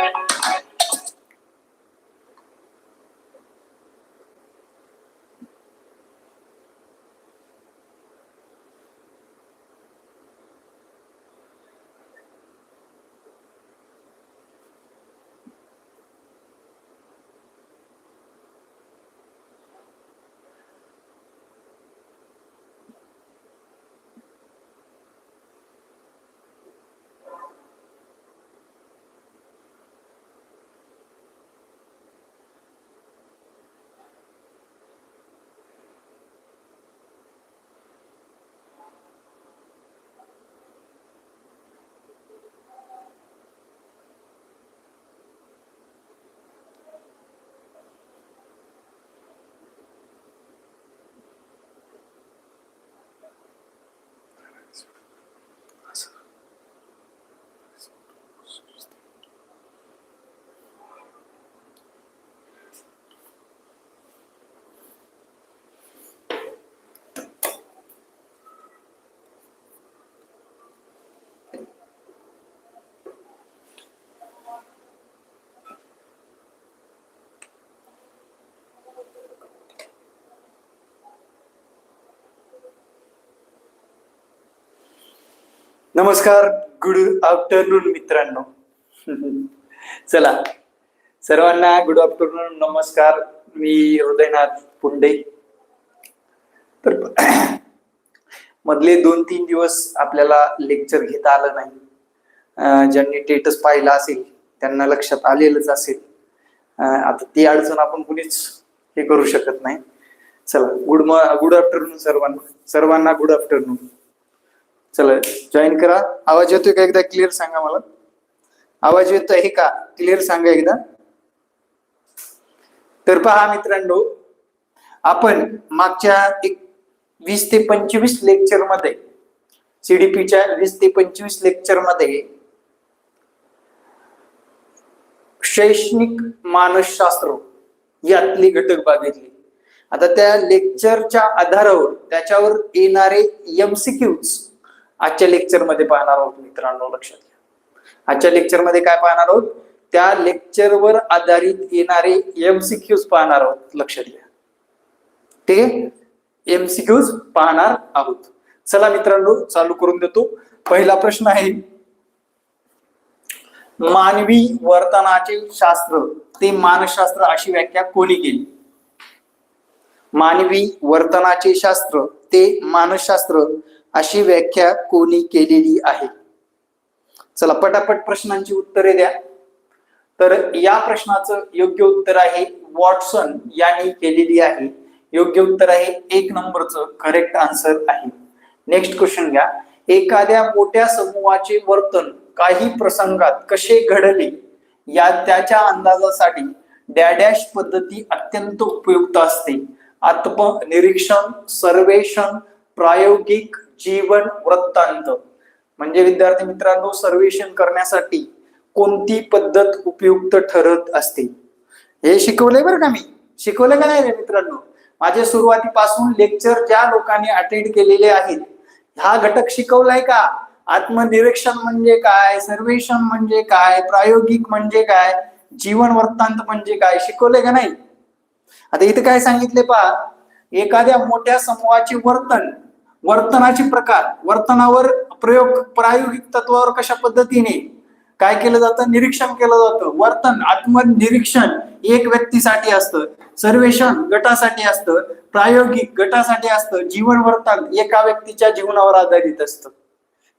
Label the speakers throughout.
Speaker 1: Thank you. नमस्कार good afternoon मित्रांनो. चला सर्वांना गुड आफ्टरनून नमस्कार. मी हृदयनाथ पुंडे. तर मधले दोन तीन दिवस आपल्याला लेक्चर घेता आलं नाही. ज्यांनी टेटस पाहिला असेल त्यांना लक्षात आलेलंच असेल. आता ती अडचण आपण कुणीच हे करू शकत नाही. चला गुड गुड आफ्टरनून सर्वांना. सर्वांना गुड आफ्टरनून चला जॉईन करा. आवाज येतोय का एकदा? क्लिअर सांगा मला. आवाज येतो आहे का? क्लिअर सांगा एकदा. तर पहा मित्रांनो आपण मागच्या एक वीस ते पंचवीस लेक्चरमध्ये सीडीपीच्या वीस ते पंचवीस लेक्चरमध्ये शैक्षणिक मानसशास्त्र यातली घटक बघितली. आता त्या लेक्चरच्या आधारावर त्याच्यावर येणारे एमसीक्यूज आजच्या लेक्चरमध्ये पाहणार आहोत मित्रांनो लक्षात घ्या. आजच्या लेक्चरमध्ये काय पाहणार आहोत? त्या लेक्चरवर आधारित येणारे एमसीक्यूज पाहणार आहोत लक्षात घ्या. ते एमसीक्यूज पाहणार आहोत. चला मित्रांनो चालू करून देतो. पहिला प्रश्न आहे मानवी वर्तनाचे शास्त्र ते मानसशास्त्र अशी व्याख्या कोणी केली? मानवी वर्तनाचे शास्त्र ते मानसशास्त्र अशी व्याख्या कोणी केलेली आहे? चला पटापट प्रश्नांची उत्तरे द्या. तर या प्रश्नाचं योग्य उत्तर आहे वॉटसन यांनी केलेली आहे. योग्य उत्तर आहे एक नंबरचं करेक्ट आन्सर आहे. नेक्स्ट क्वेश्चन घ्या. एखाद्या मोठ्या समूहाचे वर्तन काही प्रसंगात कसे घडले? या त्याच्या अंदाजासाठी डॅडॅश पद्धती अत्यंत उपयुक्त असते. आत्मनिरीक्षण सर्वेक्षण प्रायोगिक जीवन वृत्तांत. म्हणजे विद्यार्थी मित्रांनो सर्वेक्षण करण्यासाठी कोणती पद्धत उपयुक्त ठरत असते? हे शिकवले बरं का मी? शिकवलं का नाही रे मित्रांनो? माझ्या सुरुवातीपासून लेक्चर ज्या लोकांनी अटेंड केलेले आहेत हा घटक शिकवलाय का? आत्मनिरीक्षण म्हणजे काय? सर्वेक्षण म्हणजे काय? प्रायोगिक म्हणजे काय? जीवन वृत्तांत म्हणजे काय? शिकवलंय का नाही? आता इथे काय सांगितले पहा एखाद्या मोठ्या समूहाचे वर्तन वर्तनाचे प्रकार वर्तनावर प्रयोग प्रायोगिक तत्वावर कशा पद्धतीने? काय केलं जातं? निरीक्षण केलं जातं. वर्तन आत्मनिरीक्षण एक व्यक्तीसाठी असतं. सर्वेक्षण गटासाठी असतं. प्रायोगिक गटासाठी असतं. जीवन वर्तन एका व्यक्तीच्या जीवनावर आधारित असतं.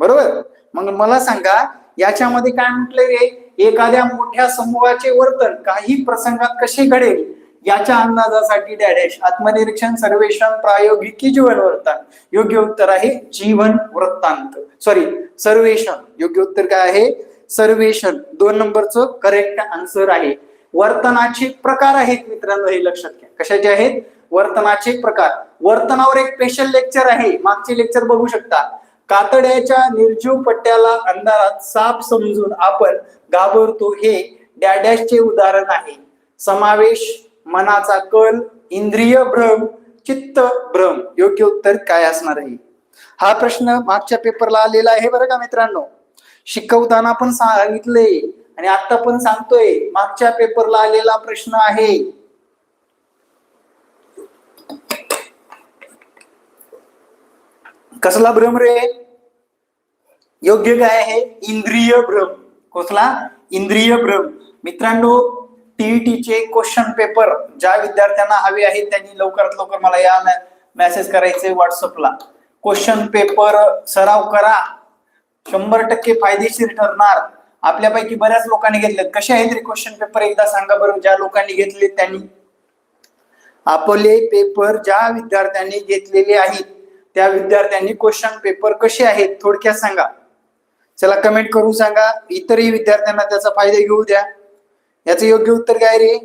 Speaker 1: बरोबर? मग मला सांगा याच्यामध्ये काय म्हटलंय रे? एखाद्या मोठ्या समूहाचे वर्तन काही प्रसंगात कसे घडेल? याच्या अंदाजासाठी डॅडॅश आत्मनिरीक्षण सर्वेक्षण प्रायोगिकी जीवन वर्तन योग्य उत्तर आहे जीवन वृत्तांत सॉरी सर्वेक्षण. योग्य उत्तर काय आहे? सर्वेक्षण. दोन नंबरचं करेक्ट आन्सर आहे. वर्तनाचे प्रकार आहेत मित्रांनो हे लक्षात घ्या. कशाचे आहेत? वर्तनाचे प्रकार. वर्तनावर एक स्पेशल लेक्चर आहे. मागचे लेक्चर बघू शकता. कातड्याच्या निर्जीव पट्ट्याला अंधारात साप समजून आपण घाबरतो हे डॅडॅशचे उदाहरण आहे. समावेश मनाचा कल इंद्रिय भ्रम चित्त भ्रम योग्य उत्तर काय असणार आहे हा प्रश्न मागच्या पेपरला आलेला आहे बरं का मित्रांनो. शिकवताना पण सांगितले आणि आता पण सांगतोय. मागच्या पेपरला आलेला प्रश्न आहे. कसला भ्रम रे? योग्य काय आहे? इंद्रिय भ्रम. कसला? इंद्रिय भ्रम. मित्रांनो टीईटीचे क्वेश्चन पेपर ज्या विद्यार्थ्यांना हवे आहेत त्यांनी लवकरात लवकर मला या मेसेज करायचे व्हॉट्सअपला क्वेश्चन पेपर सराव करा. शंभर टक्के फायदेशीर ठरणार. आपल्यापैकी बऱ्याच लोकांनी घेतलेत. कसे आहेत रे क्वेश्चन पेपर एकदा सांगा बरं ज्या लोकांनी घेतले त्यांनी. आपले पेपर ज्या विद्यार्थ्यांनी घेतलेले आहेत त्या विद्यार्थ्यांनी क्वेश्चन पेपर कसे आहेत थोडक्यात सांगा. चला कमेंट करून सांगा. इतरही विद्यार्थ्यांना त्याचा फायदा घेऊ द्या. याचं योग्य उत्तर काय रे?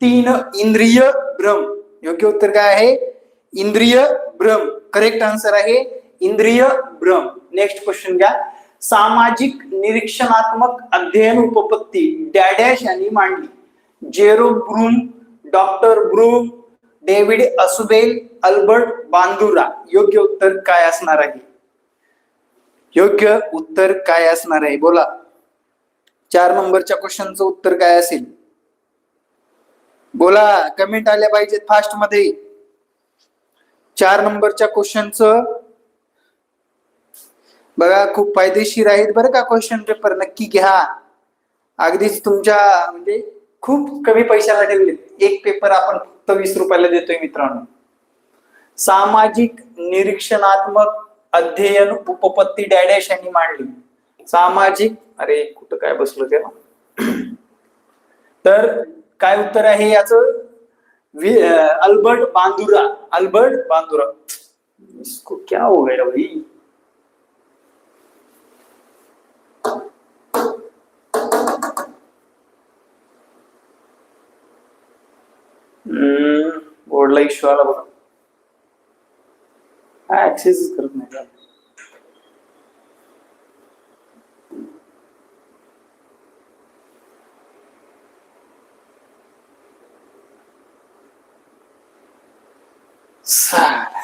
Speaker 1: तीन इंद्रिय भ्रम योग्य उत्तर काय आहे? इंद्रिय भ्रम करेक्ट आन्सर आहे इंद्रिय भ्रम नेक्स्ट क्वेश्चन घ्या. सामाजिक निरीक्षणात्मक अध्ययन उपपत्ती. डॅडॅश यांनी मांडली. Jerome Bruner doctor Bloom David Ausubel Albert Bandura. योग्य उत्तर काय असणार आहे? योग्य उत्तर काय असणार आहे? बोला. चार नंबरच्या क्वेश्चनचं उत्तर काय असेल? बोला कमेंट आल्या पाहिजेत फास्टमध्ये चार नंबरच्या क्वेश्चनचं. बघा खूप फायदेशीर आहेत बरं का क्वेश्चन पेपर नक्की घ्या. अगदीच तुमच्या म्हणजे खूप कमी पैशाला ठेवले. एक पेपर आपण फक्त वीस रुपयाला देतोय मित्रांनो. सामाजिक निरीक्षणात्मक अध्ययन उपपत्ती डॅडॅश यांनी मांडली. सामाजिक अरे कुठं काय बसलो तेव्हा? तर काय उत्तर आहे याचं? Albert Bandura Albert Bandura. इसको क्या हो गया भाई? हम्म, बोर्डला इश्यू आला बघा. हा ऍक्सेस करत नाही का? साला.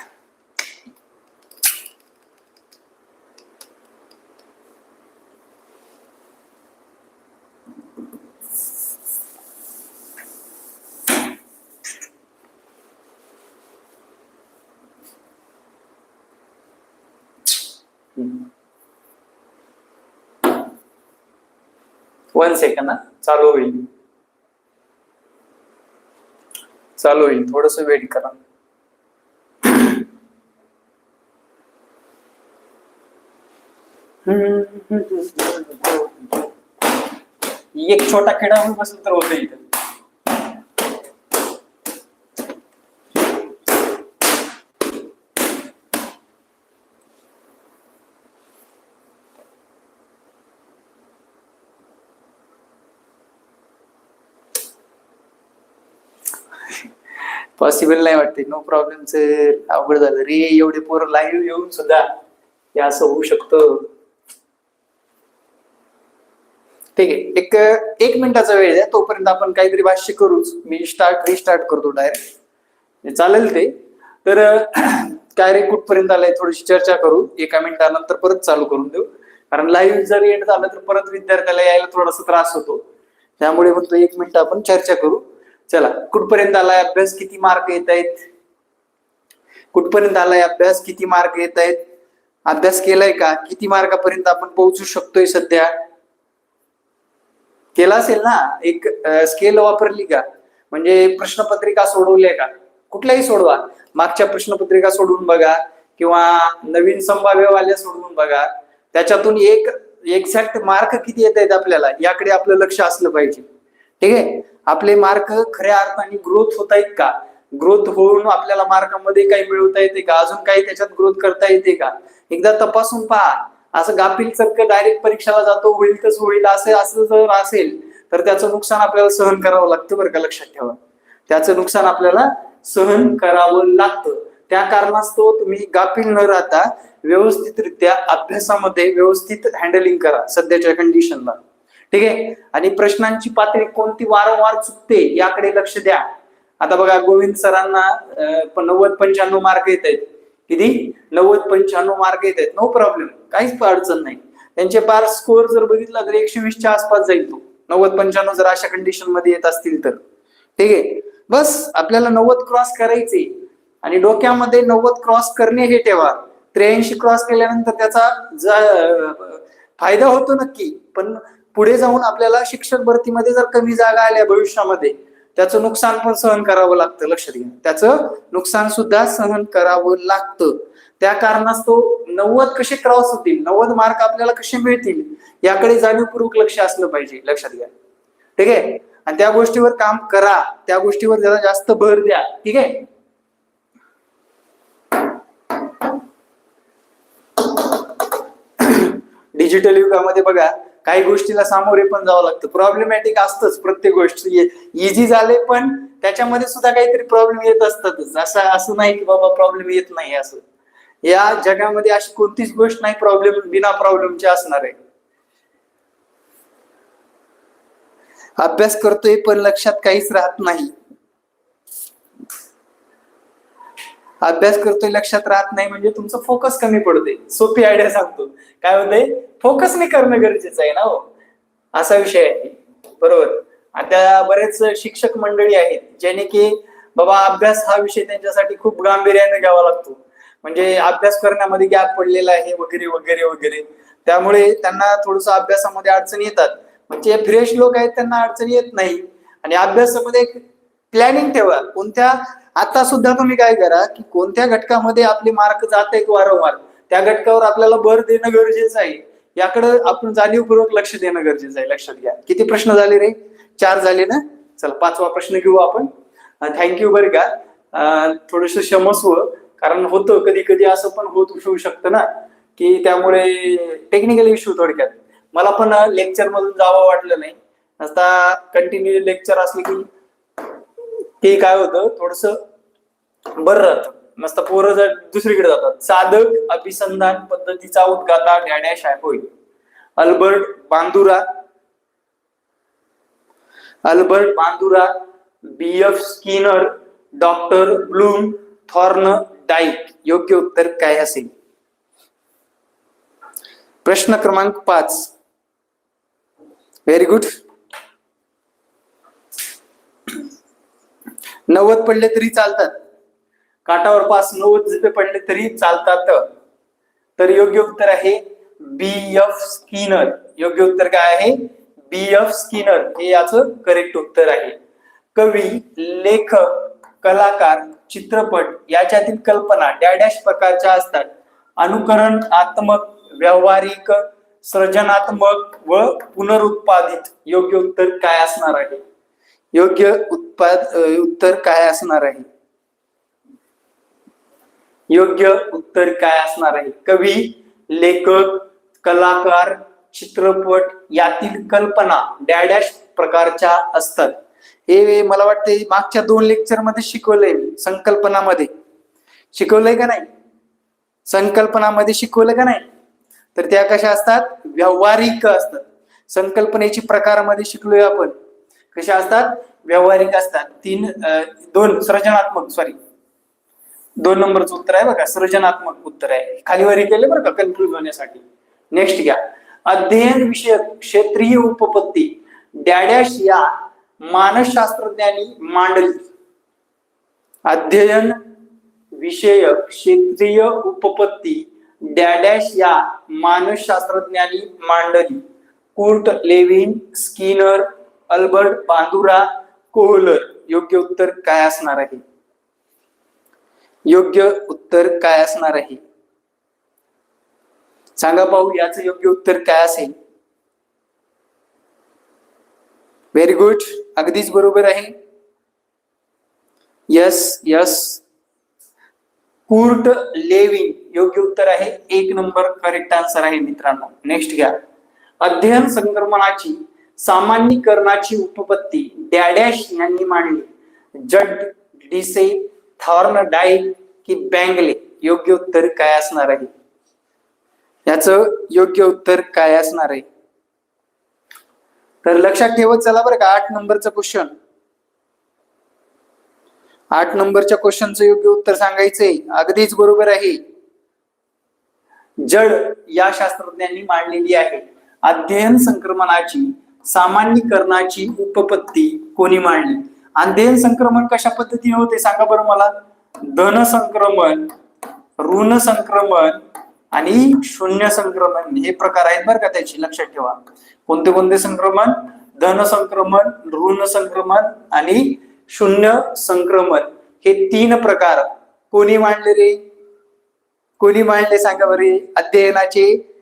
Speaker 1: वन सेकंड ना चालू होईल. चालू होईल. थोडस वेट करा. एक छोटा किडा होऊन बसेल तर होतं इथं. पॉसिबल नाही वाटते. नो प्रॉब्लेमच अवघड झालं. रे एवढे पोरं लाईव्ह येऊन सुद्धा हे असं होऊ शकतं. ठीक आहे. एक एक मिनिटाचा वेळ द्या. तोपर्यंत आपण काहीतरी भाष्य करूच. मी स्टार्ट रिस्टार्ट करतो डायरेक्ट चालेल ते. तर काय रे कुठपर्यंत आलंय? थोडीशी चर्चा करू. एका मिनिटानंतर परत चालू करून देऊ. कारण लाईव्ह जर एंड झालं तर परत विद्यार्थ्याला यायला थोडासा त्रास होतो. त्यामुळे म्हणतो एक मिनिट आपण चर्चा करू. चला कुठपर्यंत आलाय अभ्यास? किती मार्क येत आहेत? कुठपर्यंत आलाय अभ्यास? किती मार्क येत आहेत? अभ्यास केलाय का? किती मार्कापर्यंत आपण पोहोचू शकतोय सध्या? केला असेल ना? एक स्केल वापरली का? म्हणजे प्रश्नपत्रिका सोडवल्या का? कुठल्याही सोडवा. मागच्या प्रश्नपत्रिका सोडवून बघा किंवा नवीन संभाव्यवाल्या सोडवून बघा. त्याच्यातून एक एक्झॅक्ट मार्क किती येत आहेत आपल्याला? याकडे आपलं लक्ष असलं पाहिजे. ठीक आहे? आपले मार्क खऱ्या अर्थाने ग्रोथ होत आहेत का? ग्रोथ होऊन आपल्याला मार्कामध्ये काही मिळवता येते का? अजून काही त्याच्यात ग्रोथ करता येते का? एकदा तपासून पहा. असं गाफील चक्क डायरेक्ट परीक्षेला जातो होईल तस होईल असं असं जर असेल तर त्याचं नुकसान आपल्याला सहन करावं लागतं बरं का लक्षात ठेवा. त्याचं नुकसान आपल्याला सहन करावं लागतं. त्या कारणास्तव तुम्ही गाफील न राहता व्यवस्थितरित्या अभ्यासामध्ये व्यवस्थित हँडलिंग करा सध्याच्या कंडिशनला ठीक आहे? आणि प्रश्नांची पातळी कोणती वारंवार चुकते याकडे लक्ष द्या. आता बघा गोविंद सरांना नव्वद पंच्याण्णव मार्क येत आहेत. किती? नव्वद पंच्याण्णव मार्क येत आहेत. नो प्रॉब्लेम काहीच अडचण नाही. त्यांचे पार स्कोअर जर बघितला तर एकशे वीसच्या आसपास जाईल तो. नव्वद पंच्याण्णव जर अशा कंडिशनमध्ये येत असतील तर. ठीक आहे? बस आपल्याला नव्वद क्रॉस करायचे आणि डोक्यामध्ये नव्वद क्रॉस करणे हे ठेवा. त्र्याऐंशी क्रॉस केल्यानंतर त्याचा फायदा होतो नक्की. पण पुढे जाऊन आपल्याला शिक्षक भरतीमध्ये जर कमी जागा आल्या भविष्यामध्ये त्याचं नुकसान पण सहन करावं लागतं लक्षात घ्या. त्याचं नुकसान सुद्धा सहन करावं लागतं. त्या कारणास्तव नव्वद कसे क्रॉस होतील नव्वद मार्क आपल्याला कसे मिळतील याकडे जाणीवपूर्वक लक्ष असलं पाहिजे लक्षात घ्या. ठीक आहे? आणि त्या गोष्टीवर काम करा. त्या गोष्टीवर जरा जास्त भर द्या. ठीक आहे? डिजिटल युगामध्ये बघा काही गोष्टीला सामोरे पण जावं लागतं. प्रॉब्लेमॅटिक असतंच प्रत्येक गोष्ट. इझी झाले पण त्याच्यामध्ये सुद्धा काहीतरी प्रॉब्लेम येत असतातच. असं असं नाही की बाबा प्रॉब्लेम येत नाही असं. या जगामध्ये अशी कोणतीच गोष्ट नाही प्रॉब्लेम बिना प्रॉब्लेमची असणार आहे. अभ्यास करतोय पण लक्षात काहीच राहत नाही. अभ्यास करतोय लक्षात राहत नाही म्हणजे तुमचं फोकस कमी पडते सोपी आयडिया सांगतो. काय होतंय? फोकस नाही करणं गरजेचं आहे ना हो? असा विषय आहे. बरोबर. आता बरेच शिक्षक मंडळी आहेत ज्याने की बाबा अभ्यास हा विषय त्यांच्यासाठी खूप गांभीर्याने घ्यावा लागतो. म्हणजे अभ्यास करण्यामध्ये गॅप पडलेला आहे वगैरे वगैरे वगैरे. त्यामुळे त्यांना थोडस अभ्यासामध्ये अडचणी येतात. म्हणजे फ्रेश लोक आहेत त्यांना अडचणी येत नाही. आणि अभ्यासामध्ये एक प्लॅनिंग ठेवा. कोणत्या आता सुद्धा तुम्ही काय करा की कोणत्या घटकामध्ये आपले मार्क जात आहेत वारंवार त्या घटकावर आपल्याला भर देणं गरजेचं आहे. याकडे आपण जाणीवपूर्वक लक्ष देणं गरजेचं आहे. लक्षात घ्या. किती प्रश्न झाले रे? चार झाले ना? चला पाचवा प्रश्न घेऊ आपण. थँक्यू बरं का. थोडस क्षमस्व कारण होतं कधी कधी असं पण होत होऊ शकतं ना की त्यामुळे टेक्निकल इश्यू थोडक्यात. मला पण लेक्चर मधून जावं वाटलं नाही. आता कंटिन्यू लेक्चर असले की ते काय होतं? थोडस बरं राहतं. मस्त पोरं जर दुसरीकडे जातात. साधक अभिसंधान पद्धतीचा उद्गाता डॅडॅश आहे होय. Albert Bandura. Albert Bandura B. F. Skinner doctor Bloom Thorndike. योग्य उत्तर काय असेल? प्रश्न क्रमांक पाच. व्हेरी गुड नव्वद पडले तरी चालतात. काटावर पास नव्वद रुपये पडले तरी चालतात. तर योग्य उत्तर आहे बी एफ स्किनर योग्य उत्तर काय आहे? बी एफ स्किनर हे याचं करेक्ट उत्तर आहे. कवी लेखक कलाकार चित्रपट याच्यातील कल्पना डॅडॅश प्रकारच्या असतात. अनुकरणात्मक व्यावहारिक सृजनात्मक व पुनरुत्पादित योग्य उत्तर काय असणार आहे? योग्य उत्पाद उत्तर काय असणार आहे? योग्य उत्तर काय असणार आहे? कवी लेखक कलाकार चित्रपट यातील कल्पना डॅडॅश प्रकारच्या असतात. हे मला वाटते मागच्या दोन लेक्चरमध्ये शिकवलंय मी संकल्पनामध्ये. शिकवलंय का नाही? संकल्पनामध्ये शिकवलं का नाही? तर त्या कशा असतात? व्यावहारिक असतात. संकल्पनेची प्रकारामध्ये शिकलोय आपण. कशा असतात? व्यावहारिक असतात. तीन दोन सृजनात्मक सॉरी दोन नंबरचं उत्तर आहे बघा. सृजनात्मक उत्तर आहे. खालीवरी केले बरं का कन्फ्युज होण्यासाठी. नेक्स्ट घ्या. अध्ययन विषयक क्षेत्रीय उपपत्ती. डॅडॅश या मानसशास्त्रज्ञांनी मांडली. अध्ययन विषयक क्षेत्रीय उपपत्ती. डॅडॅश या मानसशास्त्रज्ञांनी मांडली. Kurt Lewin Skinner Albert Bandura Kohler. योग्य उत्तर काय असणार आहे? योग्य उत्तर काय असणार आहे? सांगा पाहू याचं योग्य उत्तर काय असेल? व्हेरी गुड अगदीच बरोबर आहे. यस यस कुर्ट लेविंग योग्य उत्तर आहे. एक नंबर करेक्ट आन्सर आहे मित्रांनो. नेक्स्ट घ्या. अध्ययन संक्रमणाची सामान्यीकरणाची उपपत्ती डॅडॅश यांनी मांडली. जड डिसे थॉर्न डाईल की बँगले योग्य उत्तर काय असणार आहे? याचं योग्य उत्तर काय असणार आहे? तर लक्षात ठेवत चला बरं का आठ नंबरचं क्वेश्चन आठ नंबरच्या क्वेश्चनचं योग्य उत्तर सांगायचंय. अगदीच बरोबर आहे. जड या शास्त्रज्ञांनी मांडलेली आहे. अध्ययन संक्रमणाची सामान्यीकरणाची उपपत्ती कोणी मांडली? अध्ययन संक्रमण कशा पद्धतीने होते? सांगा बरं मला. धन संक्रमण ऋण संक्रमण आणि शून्य संक्रमण हे प्रकार आहेत बरं का त्याची. लक्षात ठेवा. कोणते कोणते संक्रमण? धन संक्रमण ऋण संक्रमण आणि शून्य संक्रमण. हे तीन प्रकार कोणी मांडले रे? कोणी मांडले सांगा बरे अध्ययनाचे.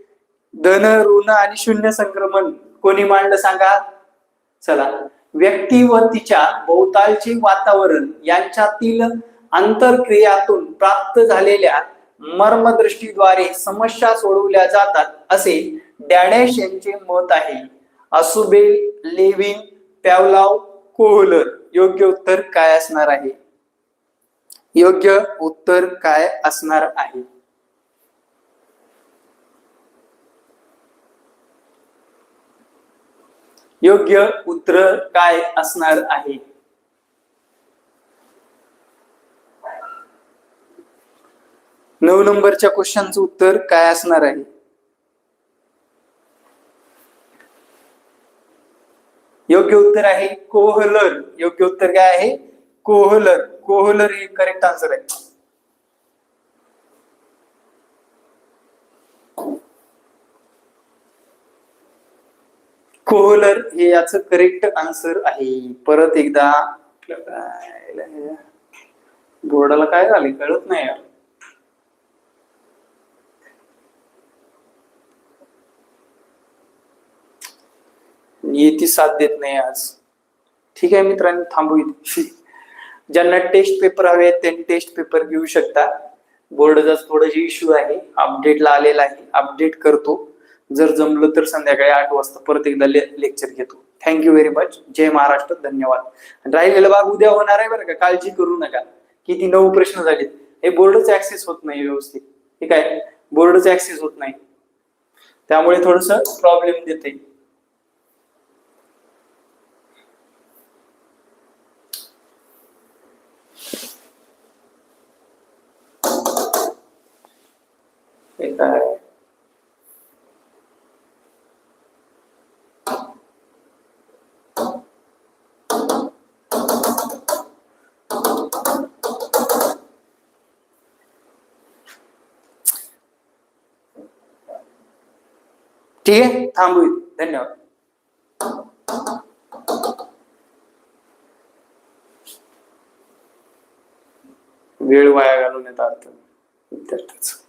Speaker 1: धन ऋण आणि शून्य संक्रमण. कोणी मांडलं सांगा? चला. व्यक्ती व तिच्या भोवतालचे वातावरण यांच्यातील आंतरक्रियातून प्राप्त झालेल्या मर्मदृष्टीद्वारे समस्या सोडवल्या जातात असे डॅडॅश यांचे मत आहे. असुबे लेविन प्यावलाव कोहलर योग्य उत्तर काय असणार आहे? योग्य उत्तर काय असणार आहे? योग्य उत्तर काय असणार आहे? नऊ नंबरच्या क्वेश्चनचं उत्तर काय असणार आहे? योग्य उत्तर आहे कोहलर. योग्य उत्तर काय आहे? कोहलर. कोहलर हे करेक्ट आन्सर आहे. कोहलर हे याचं करेक्ट आन्सर आहे. परत एकदा बोर्डाला काय झाले कळत नाही यार. नियती साथ देत नाही आज. ठीक आहे मित्रांनो थांबू इथे. ज्यांना टेस्ट पेपर हवे आहेत त्यांनी टेस्ट पेपर घेऊ शकता. बोर्डाचा थोडासा इश्यू आहे. अपडेटला आलेला आहे. अपडेट करतो. जर जमलं तर संध्याकाळी आठ वाजता परत एकदा ले लेक्चर घेतो. थँक्यू व्हेरी मच जय महाराष्ट्र. धन्यवाद. राहिलेला भाग उद्या होणार आहे बरं का? काळजी करू नका. किती नऊ प्रश्न झालेत. हे बोर्डच ऍक्सेस होत नाही व्यवस्थित. ठीक आहे? बोर्डच ऍक्सेस होत नाही. त्यामुळे थोडस प्रॉब्लेम देते काय? ते आहे धन्यवाद. वेळ वाया घालवण्यात अर्थ विद्यार्थ्याचा.